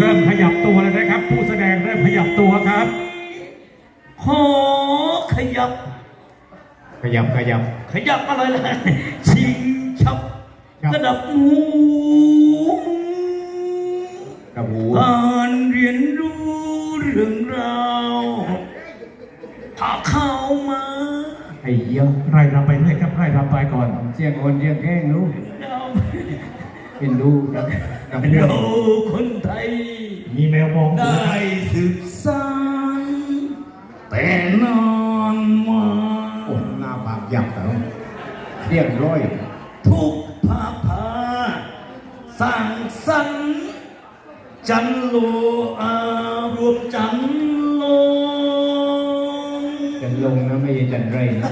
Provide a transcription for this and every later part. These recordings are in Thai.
เริ่มขยับตัวแล้วนะครับ ผู้แสดงเริ่มขยับตัวครับขอขยับ ขยับขยับ ขยับอะไรล่ะชิงชับครับกระดับหมูกระหูการเรียนรู้เรื่องราวถ้าเข้ามาไอ้เหี้ยอะไร่รำไปเรื่อยครับไร่รำไปก่อนเสียงคนเสียงแข้งรู้ เราเป็นดูกับกับเราคนไทย มีแมวมองได้สืบสานแต่นานมาโอ้หน้าปากหยับแต่เรียกร้อย ทุกภาพาสร้างสรรค์จันโลอารวมจันโลงจันลงนะไม่ใช่จันไรนะ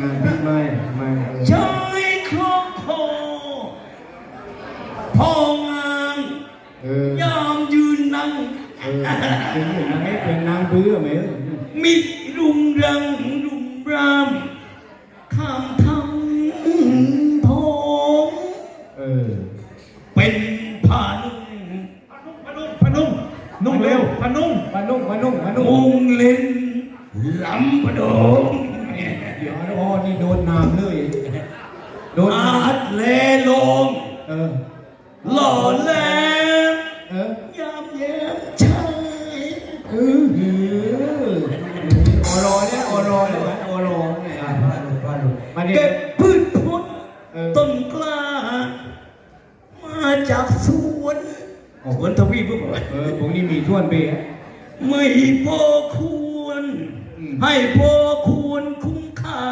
งานพี่ไม้มาเออ ชายครอบครพ่องาน เออยามยืนนั่ง เออ เป็นอย่างนั้นเป็นนางเบื่อไหมเออมิตรรุงรังรุมรามข้ามทางทองเออ เป็นผ่านพนุ่มพนุ่มนุ่มเร็วพนุ่มปานุ่งปานุ่งปานุ่งวงเล่นลำประโดงเดี๋ยวอ๋อนี่โดนน้ำเลย โดนอาน้ด ผมนี่มีท่วนเปย์ไม่พอควรอืมให้พอควรคุ้มค่า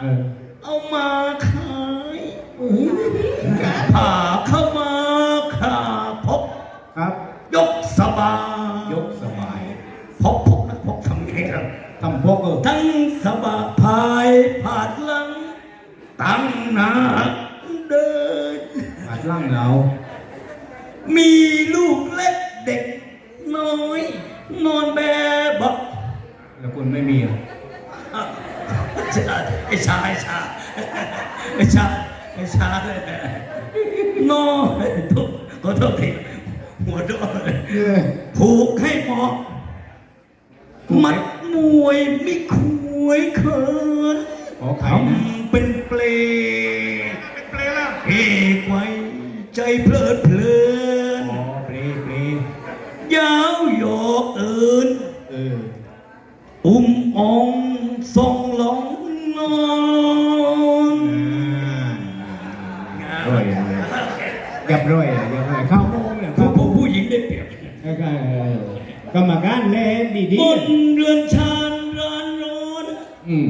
เออเอามาขายผ่าเข้ามาขาพบ ครับ ยกสบายยกสบายพบพบนะพบทำไงครับ ทำพกเออทั้งสบายพายผาดหลัง ตั้งหน้าเดิน ขาดล่างเรา มีลู ชาเลยน้อยทุกขอโทษทีหัวโดนเออผูกให้เหมาะมัดมวยไม่คุยเขินขอไข่นะทำเป็นเปลเป็นเปลแล้วเอกไว้ใจเพลิดเพลินอ๋อเปรย์เปรย์ยาวหยอกเอินเอออุ้มองทรงหลง ร่อยเลยเรียบร้อยเลยเรียบร้อยเข้าโมงเนี่ยผู้เข้าโมผู้งผู้หญิงได้เปรียบแล้วก็เออกรรมการแน่ดีบนเรือนชานร้านร้อนๆอืม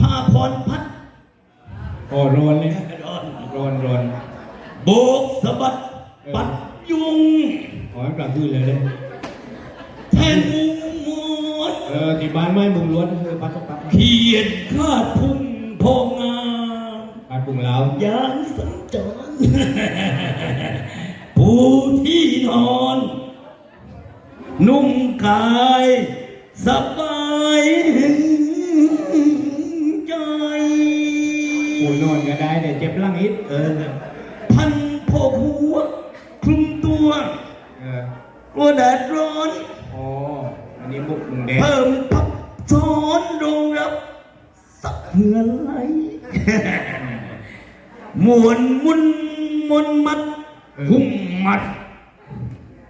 ผ้าผ่อนพัดโอ้ร้อนเลยร้อนร้อนร้อนโบกสะบัดปัดยุง ขอให้กลับคืนเลยเลยแทนมุงมดเออที่บ้านไม้มุงล้วนเออปัดปัดปัด เขียนคาดพุ่งพองงาม ปัดปุงแล้ว ยานสัญ จรผู้ที่นอน นุ่มกายสบายใจปูนอนก็ได้แต่เจ็บหลังอิดเออ พันพกหัว คลุมตัวเออกลัวแดดร้อนอ๋ออันนี้มุกมุงแดงเพิ่มพับซ้อนรองรับ สักเหงื่อไหล มวนมุนมนมัดหุ่มมัด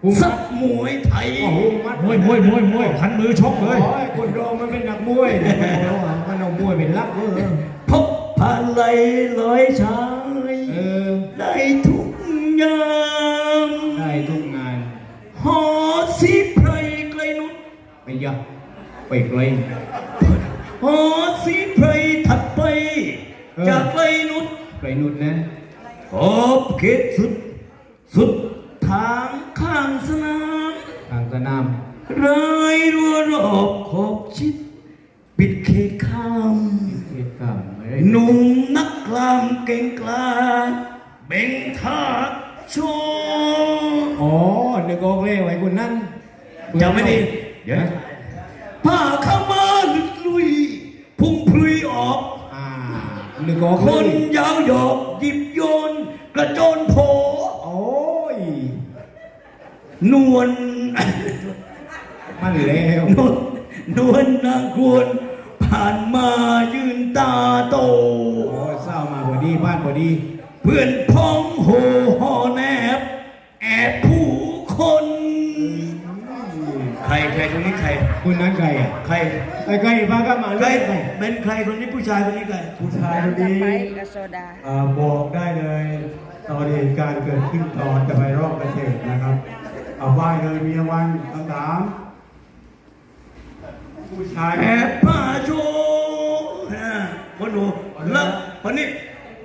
พุ่งสักมวยไทยโอ้โหมัดมวยมวยมวยมวยขันมือชกเลยโอ้ยคนรอมันเป็นนักมวยเนี่ยมันเอามวยเป็นลักเออพบผ่านไหลลอยชายเออได้ทุกยามได้ทุกงานหอสีไพรไกลนุษไปยักไปไกลหอสีไพรถัดไปเออจากไกลนุษ ไกลนุดนะขอบเขตสุด สุดทางข้างสนามทางสนามรายรัวรอบขอบชิด ปิดเขตข้ามเหตุการณ์ไม่ได้หนุ่มนักกลามเก่งกล้าเบ่งท่าโชว์อ๋อนึกออกเลยไว้คนนั้นจำไม่ได้เดี๋ยวผ้าเข้ามา นึกออกคนยาวหยอกหยิบโยน กระโจนโผโอ้ย นวล มันแล้วนวลนางควร ผ่านมายืนตาโต โอ้ยเศร้ามาพอดีบ้านพอดี เพื่อนพ้องโหห่อแนบ แอบพู ใครใครคนนี้ใครคุณนั้นใครอะใครไอ้ใครบ้าก็มาใครเรื่อยเป็นใครคนนี้ผู้ชายคนนี้ใครผู้ชายตามคนต่อนี้ไปกับโซดา อ่าบอกได้เลย ตอนเหตุการณ์เกิดขึ้นตอนจะไปรอบเกษตรนะครับ เอาไหว้เลยมีรางวัลคำถามผู้ชายแอบผ้าโชว์นะคนดูแล้วคนนี้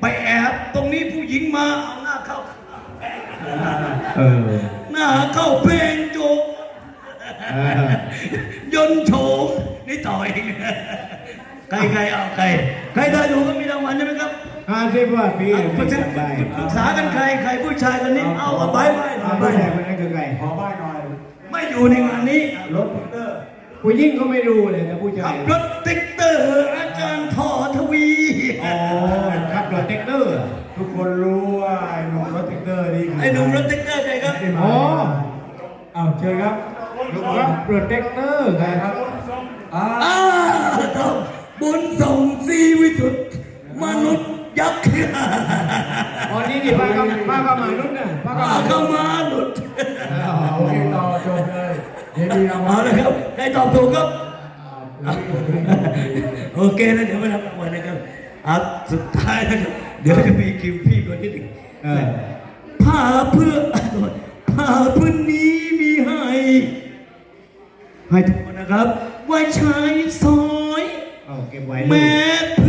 ไปแอบตรงนี้ผู้หญิงมาเอาหน้าเข้า เออ หน้าเข้าเพลงโจกเออย นต์โฉมนี่ต่อเองใครใครเอาใครใครได้ดูก็มีรางวัลใช่ไหมครับห้าสิบกว่าปีเอาปไม่รึกษาจำได้ปรึกษากันใครใครผู้ชายคนนี้เอาเอาใบไว้หน่อ่าอยใบผู้ชายคนนั้นคือใครขอไหว้หน่อยไม่อยู่ในงานนี้รถพิกเตอร์ผู้หญิงก็ไม่รู้เลยแต่ผู้ชาขัยบรถติ๊กเตอร์อาจารย์ทอทวีอ๋อขับรถเต็กเตอร์ทุกคนรู้ว่าไอ้หนุ่มรถพิกเตอร์นี่คืไอ้หนุ่มรถติ๊กเตอร์ใครครับไม่ได้มาอ๋อเอาเชิญครับ ลูกขัครับบรถเต็กเตอร์ใครคครัรับบอ่าอ้าต้องบุญส่งซีวิสุทธิ์มนุษย์ยักษ์อ๋อนี่นี่ป้าก็ป้าก็มารุ่นน่ะป้าก็ป้ามาก็มาหลุดโอเคต่อจบเลยเดี๋ยวมีรางวัเอาลเลยครับใครตอบถูกครับ โอเคแล้วเดี๋ยวมาทำรางวัลนะครับอะสุดท้ายนะครับเดี๋ยวจะมีคิวพี่คนที่หนึ่งเออ ผ้าเพื่อผ้าพื้นนี้มีให้ ให้ทุกคนนะครับ ว่าชายซอยเอาเก็บไว้ลูแม้กพื้นน้